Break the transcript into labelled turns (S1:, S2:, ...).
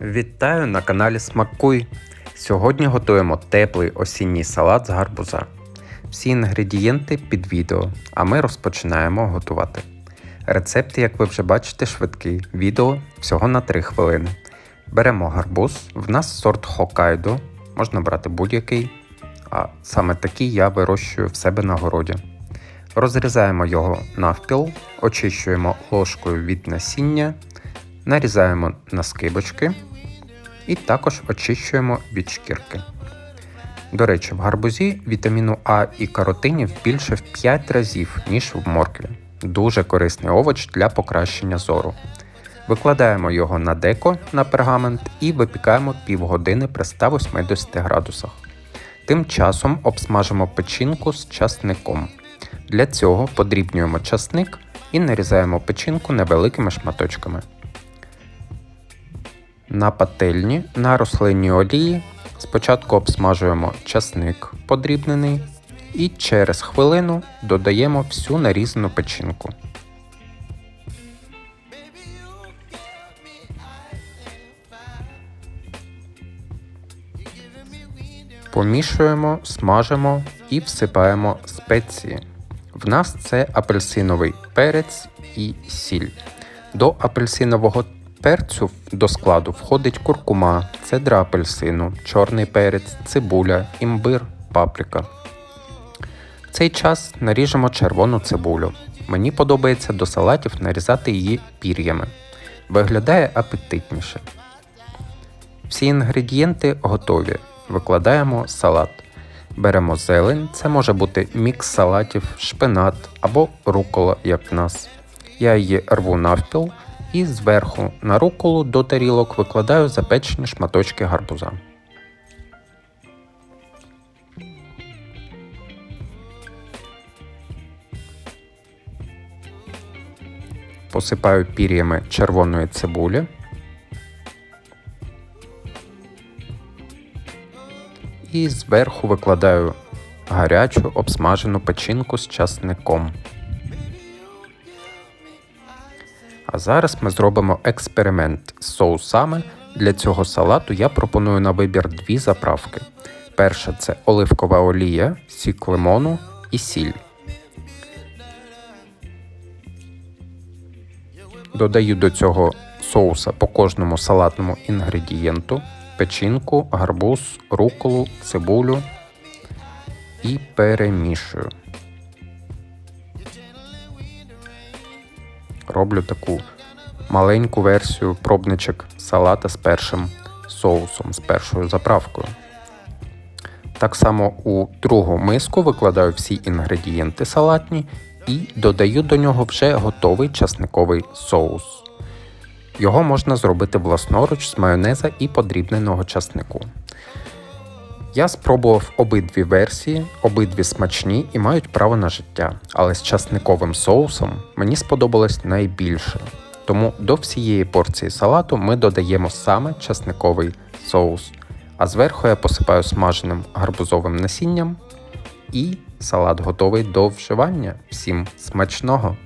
S1: Вітаю на каналі Смакуй. Сьогодні готуємо теплий осінній салат з гарбуза. Всі інгредієнти під відео, а ми розпочинаємо готувати. Рецепт, як ви вже бачите, швидкий. Відео всього на 3 хвилини. Беремо гарбуз, в нас сорт Хокайдо, можна брати будь-який, а саме такий я вирощую в себе на городі. Розрізаємо його навпіл, очищуємо ложкою від насіння, нарізаємо на скибочки і також очищуємо від шкірки. До речі, в гарбузі вітаміну А і каротинів більше в 5 разів, ніж в моркві. Дуже корисний овоч для покращення зору. Викладаємо його на деко на пергамент і випікаємо півгодини при 180 градусах. Тим часом обсмажимо печінку з часником. Для цього подрібнюємо часник і нарізаємо печінку невеликими шматочками. На пательні на рослинній олії спочатку обсмажуємо часник подрібнений і через хвилину додаємо всю нарізану печінку. Помішуємо, смажимо і всипаємо спеції. В нас це апельсиновий перець і сіль. До апельсинового перцю до складу входить куркума, цедра апельсину, чорний перець, цибуля, імбир, паприка. В цей час наріжемо червону цибулю. Мені подобається до салатів нарізати її пір'ями. Виглядає апетитніше. Всі інгредієнти готові. Викладаємо салат. Беремо зелень, це може бути мікс салатів, шпинат або рукола, як в нас. Я її рву навпіл і зверху на руколу до тарілок викладаю запечені шматочки гарбуза. Посипаю пір'ями червоної цибулі. І зверху викладаю гарячу обсмажену печінку з часником. А зараз ми зробимо експеримент з соусами. Для цього салату я пропоную на вибір дві заправки. Перша це оливкова олія, сік лимону і сіль. Додаю до цього соуса по кожному салатному інгредієнту, печінку, гарбуз, руколу, цибулю і перемішую. Роблю таку маленьку версію пробничок салата з першим соусом, з першою заправкою. Так само у другу миску викладаю всі інгредієнти салатні і додаю до нього вже готовий часниковий соус. Його можна зробити власноруч з майонеза і подрібненого часнику. Я спробував обидві версії, обидві смачні і мають право на життя, але з часниковим соусом мені сподобалось найбільше. Тому до всієї порції салату ми додаємо саме часниковий соус, а зверху я посипаю смаженим гарбузовим насінням і салат готовий до вживання. Всім смачного!